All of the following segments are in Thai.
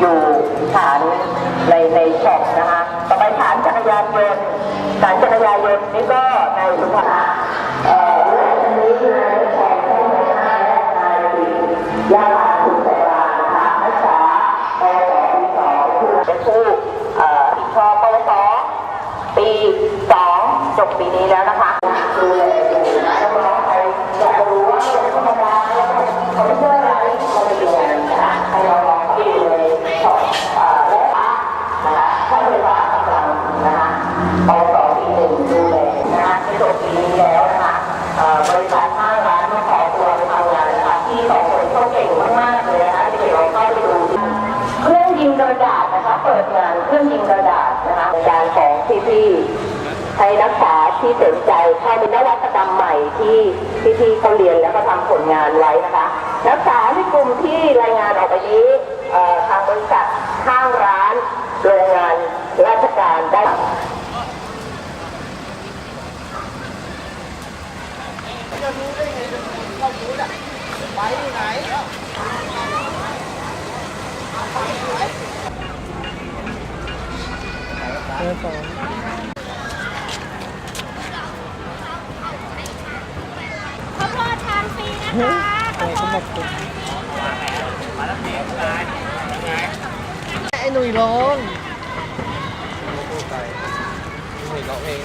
อยู่ฐานในในช็อปนะคะต่อไปฐานจักรยานยนต์ฐานจักรยานยนต์นี่ก็ในสุพรรณเอ่ออันนี้ในช็อปที่ในห้างในยาลาสุสานค่ะนักษาปสองปีสองเป็นผู้เอ่อชอปสปีสองจบปีนี้แล้วนะคะอยากรู้ว่าเป็นธรรมดาเขาไม่ช่วยอะไรเขาดูงานคะ รื่องยิงกระดาษนะคะการของพี่ๆให้นักศึกษาที่สนใจเข้าเป็นนวัตกรรมใหม่ที่พี่ๆเขาเรียนแล้วก็ทำผลงานไว้นะคะ นักศึกษาในกลุ่มที่รายงานออกไปนี้ทางบริษัท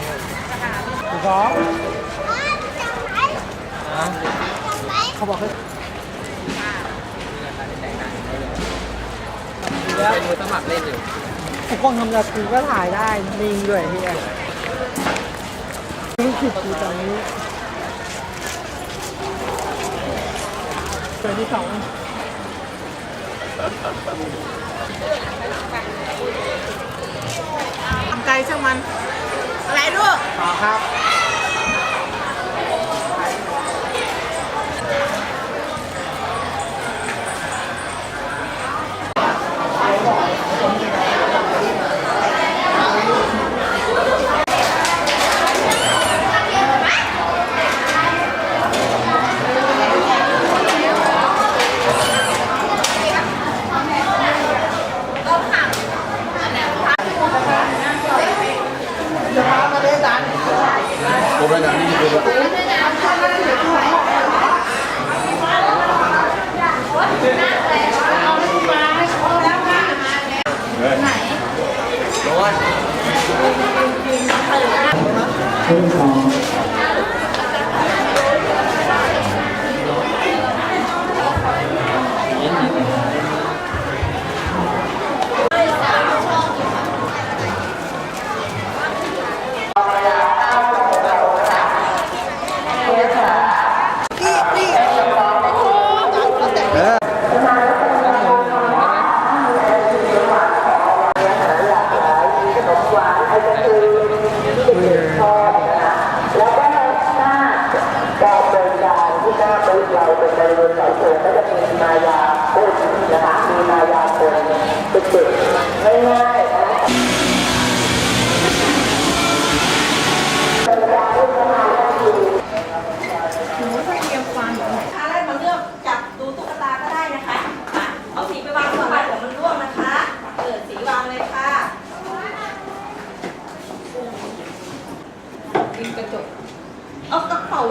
สิบจังเขาบอกให้แล้วมือสมัครเล่นอยู่ทุกองทำแบบกูก็ถ่ายได้มีด้วยเฮียรู้สึกดีตอนนี้ตัวที่สองทำใจช่างมัน อะไรลูก ต่อครับ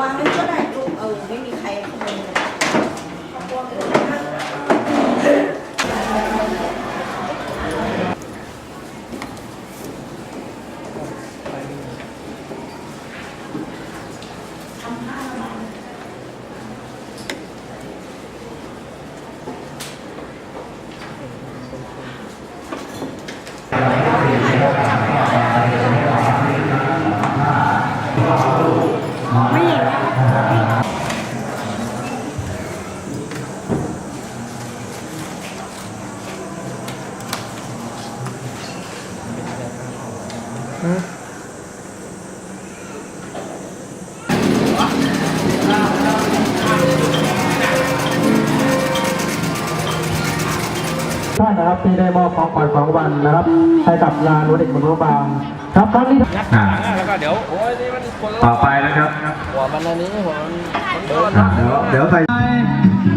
ว่าไม่ กับงานวันเด็กเมืองลำปาครับครั้งนี้อ่าแล้วก็เดี๋ยวโอ้ยนี่มันคนต่อไปนะครับหัวมันอันนี้หัวมันเดี๋ยวเดี๋ยวใส่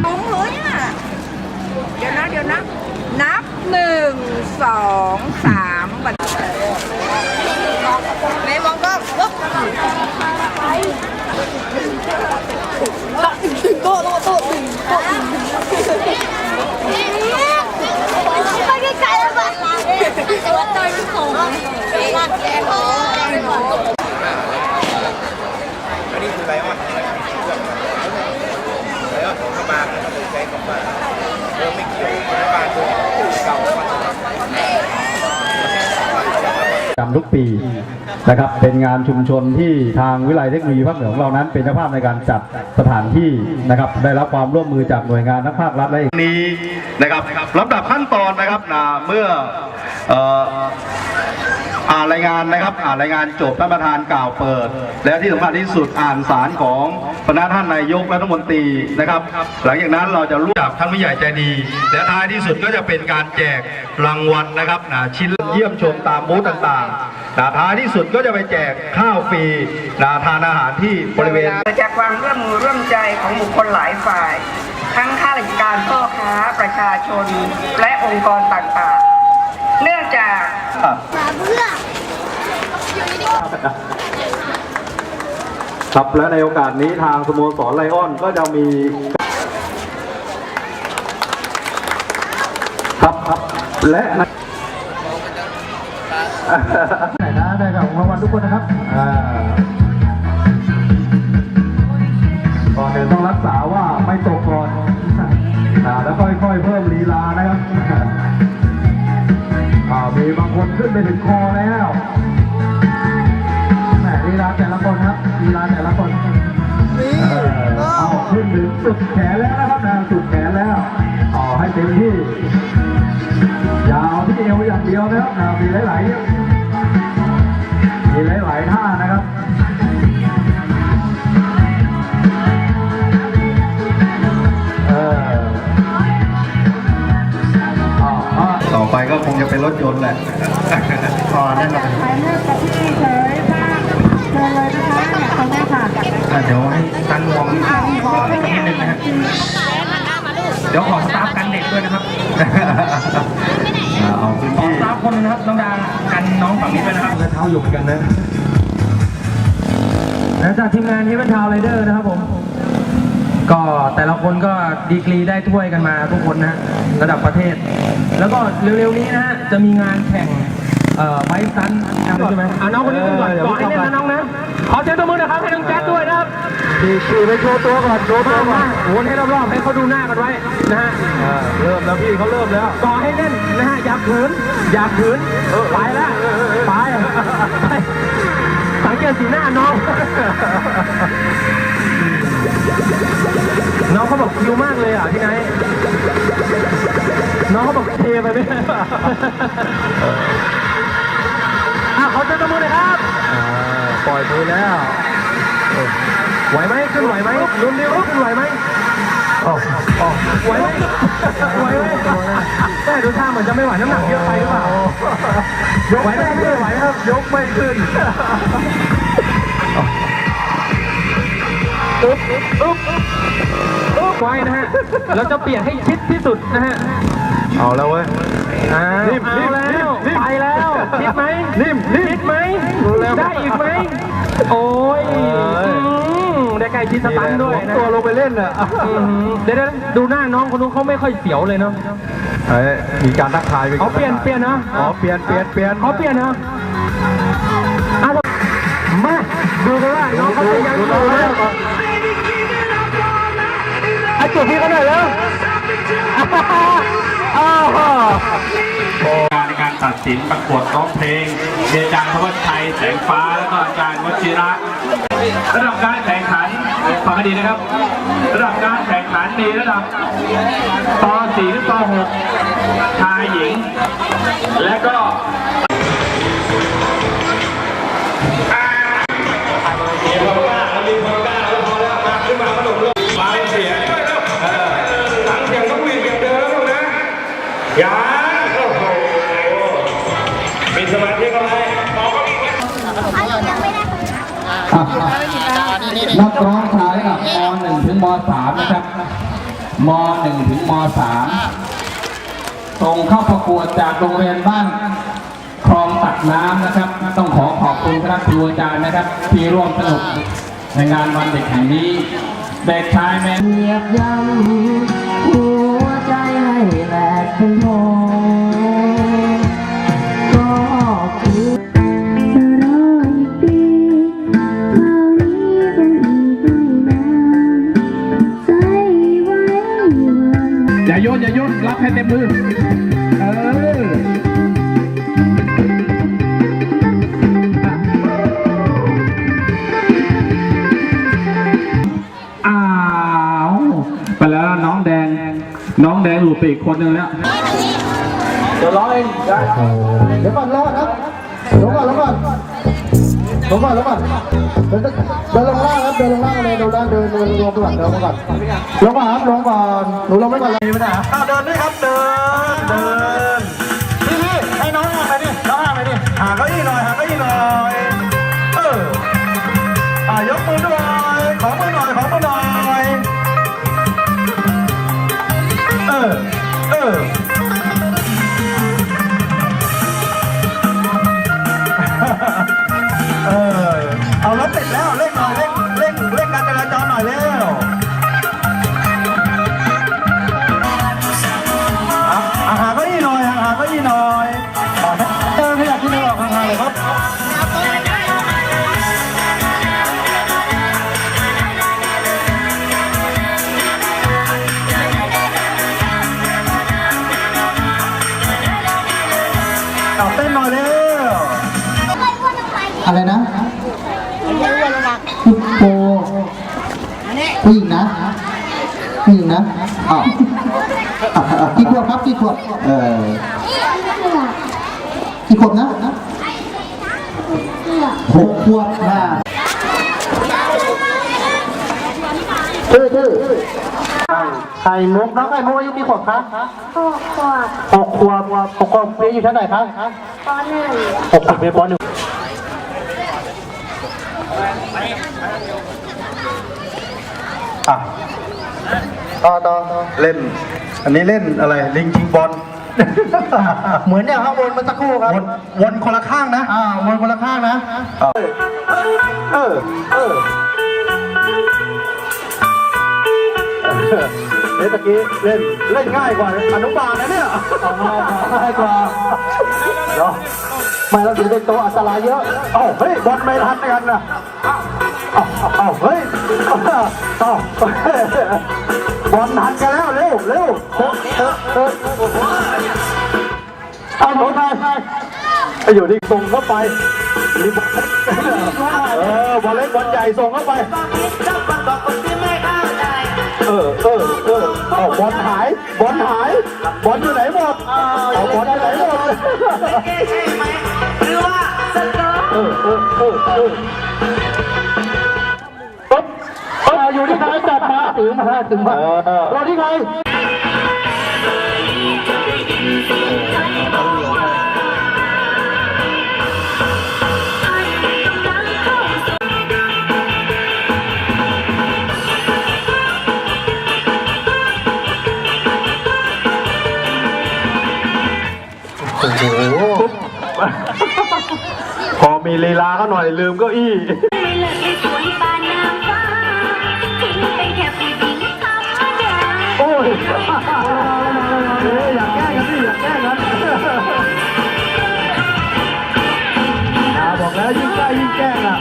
ผมเลยอะเดี๋ยวนะเดี๋ยวนะนับหนึ่งสองสามบัดในมองกล้องปุ๊บโต๊ะโต๊ะโต๊ะหนึ่งโต๊ะ หนึ่งไปไกลๆแล้วบ้างตัวใจไม่คงรักแกเขาอันนี้คือไลออนไลออนเข้ามาแล้วก็เลยใช้คำว่าเออไม่เกี่ยวรัฐบาลตัวเก่ามาจำทุกปีนะครับเป็นงานชุมชนที่ทางวิไลเทคโนโลยีภาคเหนือของเรานั้นเป็นเจ้าภาพในการจัดสถานที่นะครับได้รับความร่วมมือจากหน่วยงานทั้งภาครัฐและนี้ นะครับลำดับขั้นตอนนะครับนะเมื่อเอ่ออ่านรายงานนะครับ อ่านรายงานจบท่านประธานกล่าวเปิด และที่สำคัญที่สุดอ่านสารของคณะท่านนายกรัฐมนตรีนะครับ หลังจากนั้นเราจะรู้จักท่านผู้ใหญ่ใจดี และท้ายที่สุดก็จะเป็นการแจกรางวัลนะครับนะชิ้นเยี่ยมชมตามบูธต่างๆนะท้ายที่สุดก็จะไปแจกข้าวฟรีนะทานอาหารที่บริเวณเกิดจากความร่วมมือร่วมใจของบุคคลหลายฝ่าย ทั้งข้าราชการพ่อค้าประชาชนและองค์กรต่างๆ เนื่องจากครับและในโอกาสนี้ทางสโมสรไลออนก็จะมีครับครับและในไหนนะได้กับรางวัลทุกคนนะครับอ่าก่อนอื่นต้องรักษา ขึ้นไปถึงคอแล้วแหมลีลาแต่ละคนครับลีลาแต่ละคนเออเอาขึ้นถึงสุดแขนแล้วนะครับนะสุดแขนแล้วเอาให้เต็มที่ยาวที่เอวอย่างเดียวนะครับนะมีหลายๆ งจะเป็นรถยนต์แหละพอแน่นอนอะเดี๋ยวให้ตั้งวงสักนิดนึงนะฮะเดี๋ยวขอสตาฟกันเด็กด้วยนะครับอ่าเอาพื้นที่สามคนนะครับน้องดากันน้องฝั่งนี้ด้วยนะครับกระเท้าอยู่เหมือนกันนะและจากทีมงานเฮเวนทาวไรเดอร์นะครับผม ก็แต่ละคนก็ดีกรีได้ถ้วยกันมาทุกคนนะระดับประเทศ แล้วก็เร็วๆนี้นะฮะจะมีงานแข่งเอ่อไบซันใช่ไหมอะน้องคนนี้ขึ้นก่อนก่อนให้เล่นนะน้องนะขอเสียงตบมือนะครับให้น้องแจ๊ดด้วยนะครับขี่ขี่ไปโชว์ตัวก่อนโชว์ตัวมาก่อมานวนให้รอบๆให้เขาดูหน้ากันไว้นะฮะอ่าเริ่มแล้วพี่เขาเริ่มแล้วก่อให้เล่นนะฮะอย่าขืนอย่าขืนไปแล้วไปไป สังเกตสีหน้าน้อง น้องเขาบอกคิวมากเลยอะพี่ไนท์น้องเขาบอกเทไปไหมอะขอเจอตัวมือหน่อยครับอ่าปล่อยมือแล้ว ไหวไหมขึ้นไหวไหมลุ้นเดียวขึ้นไหวไหม อ๋ออ๋อไหวไหมไหวไหมแต่ดูท่าเหมือนจะไม่ไหวน้ำหนักเยอะไปหรือเปล่าไหวไหมพี่ไหวครับ ยกไม่ขึ้นอึ๊บอึ๊บอึ๊บอึ๊บไว้นะฮะเราจะเปลี่ยนให้ชิดที่สุดนะฮะเอาแล้วเว้ยอ้าวนิ่มเอานิ่มแล้วนิ่มไปแล้วชิดไหมนิ่มนิ่มชิดไหมรู้แล้วได้อีกไหมโอ้ย ล้ชิดสตันด้วยนะตัวลงไปเล่นน่ะอืมเดี๋ยวเดี๋ยวดูหน้าน้องคนนู้นเขาไม่ค่อยเสียวเลยเนาะเอ้ยมีการทักทายไปเอาเปลี่ยนเปลี่ยนนะอ๋อเปลี่ยนเปลี่ยนเปลี่ยนเขาเปลี่ยนนะอะมาดูกันว่าน้องเขาจะยังอยู่ไหมไอ้จุดพี่เขาหน่อยแล้วอ้าวในการ ตัดสินประกวดร้องเพลงมีอาจารย์ธวัชชัยแสงฟ้าแล้วก็อาจารย์วชิระระดับการแข่งขันฟังให้ดีนะครับ ระดับการแข่งขันมีระดับป .4 ถึงป .6 ชายหญิง และก็ นักร้องชายระดับม .1 ถึงม .3 นะครับม .1 ถึงม .3 ส่งเข้าประกวดจากโรงเรียนบ้านคลองตักน้ำนะครับ ต้องขอขอบคุณคณะครูอาจารย์นะครับ ที่ร่วมสนุกในงานวันเด็กแห่งนี้เด็กชายแมน เหยียบย่ำหัวใจให้แหลกเป็น น้องแดงหลุดไปอีกคนนึงแล้วเดี๋ยวร้องเองได้เดี๋ยวก่อนรอครับลงก่อนลงก่อนลงก่อนลงก่อนเดินเดินลงล่างครับเดินลงล่างเลยเดินล่างเดินเดินลงก่อนเดินลงก่อนลงก่อนครับลงก่อนหนูลงไม่ก่อนเลยไม่ได้เดินด้วยครับเดินเดิน เเอาเต้นหน่อยเร็วอะไรนะฮิปโปผู้หญิงนะผู้หญิงนะอ้าวกี่ขวบครับกี่ขวบเออกี่ขวบนะหกขวบนะชื่อชื่อไข่มุกน้องไข่มุกอายุกี่ขวบครับหกขวบหกขวบหกขวบเรียนอยู่ชั้นไหนครับปหนึ่งหกขวบเรียนปหนึ่งอะต่อต่อเล่น อันนี้เล่นอะไร ลิงชิงบอล เหมือนเนี่ยครับวนมาสักครู่ครับ วนวนคนละข้างนะ อ่า วนคนละข้างนะ เออ เออ เล่นตะกี้เล่นเล่นง่ายกว่าอนุบาลนะเนี่ยง่ายกว่าเนาะไม่เราถือเป็นตัวอันตรายเยอะเอ้าเฮ้ยบอลไม่ทันกันนะเอ้าเอ้าเฮ้ยเอ้าบอลทันกันแล้วเร็วเร็วเอาหนูไทยไอ้อยู่ที่ส่งเข้าไปรีบเออบอลเล็กบอลใหญ่ส่งเข้าไป เออเออ เออเอาบอลหายบอลหายบอลอยู่ไหนหมดเอาบอลอยู่ไหนหมดเคใช่ไหมหรือว่าสเตอเออเออเออปุ๊บเอาอยู่ที่ใครจัดมาถึงมาถึงมาเราที่ใคร มีลีลาเขาหน่อยลืมเก็อี้านนางฟ้าทิ้งไปแค่ผู้หญิงธรรมดาโอ้ยเฮ้ยอยากแก้กันสิอยากแก้กันอ่าบอกแล้วยิ่งใกล้ยิ่งแก้อะ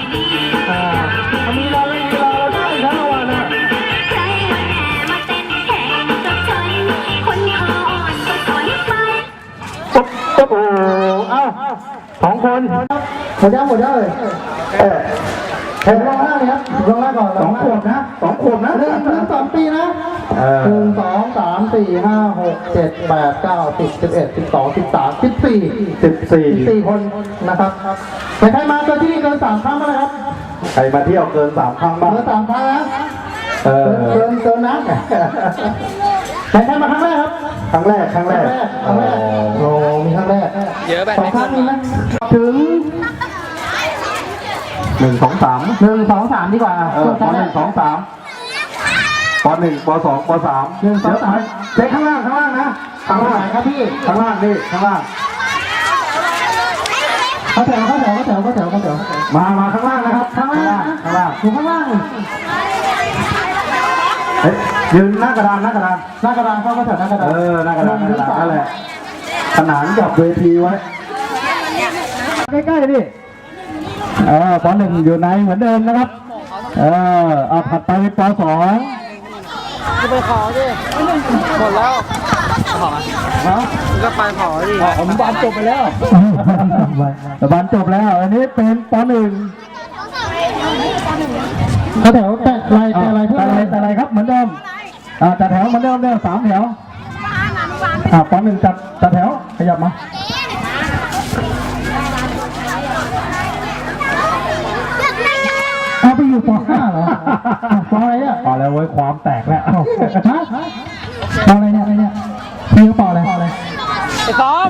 อ่าถ้ามีเราเล่นกีฬาเราได้ทั้งวันอะใครมาแห่มาเต้นแข่งกับฉันคนคออ่อนก็ถอยไปปุ๊บปุ๊บโอ้เอ้าสองคน หมดยังหมดยังเลยเออเห็นลงล่างเลยครับลงล่างก่อนสองขวบนะสองขวบนะหนึ่งถึงสองปีนะเออหนึ่งสองสามสี่ห้าหกเจ็ดแปดเก้าสิบสิบเอ็ดสิบสองสิบสามสิบสี่สิบสี่สิบสี่คนนะครับใครใครมาเกินที่นี่เกินสามครั้งแล้วนะครับใครมาเที่ยวเกินสามครั้งบ้างเกินสามครั้งนะเออเกินเกินนะใครใครมาครั้งแรกครับครั้งแรกครั้งคแรรั้งกแรกครั้งแรกโอ้มีครั้งแรกเยอะไปสองครั้งมีไหมถึง หนึ่งสองสามหนึ่งสองสามดีกว่าเออปหนึ่งสองสามปหนึ่งปสองปสามหนึ่งสองสามเช็คข้างล่างข้างล่างนะข้างล่างครับพี่ข้างล่างดิข้างล่างเขาแถวเขาแถวเขาแถวเขาแถวเขาแถวมามาข้างล่างนะครับข้างล่างข้างล่างอยู่ข้างล่างเฮ้ยยืนหน้ากระดานหน้ากระดานหน้ากระดานเข้าก็แถวหน้ากระดานเออหน้ากระดานหน้ากระดานนั่นแหละขนานกับเวทีไว้ใกล้ๆดิ เออปหนึ่งอยู่ในเหมือนเดิมนะครับ เออเอาผัดไปปสองจะไปขอดิหมดแล้วนะก็ไปขอดิผมบานจบไปแล้วบานจบแล้ว อันนี้เป็นปหนึ่งเขาแถวแต่อะไรแต่อะไรเพื่แต่ออะไรแต่อะไรครับเหมือนเดิมอ่าจัดแถวเหมือนเดิมเดิมสามแถวอ่าปหนึ่งจัดจัดแถวขยับมา เอาไปอยู่ป .5 เหรอปอะไรอะพอแล้วเว้ยความแตกแล้วฮะปอะไรเนี่ยอะไรเนี่ยพี่เขาปออะไรปออะไร ไอ้ซ้อม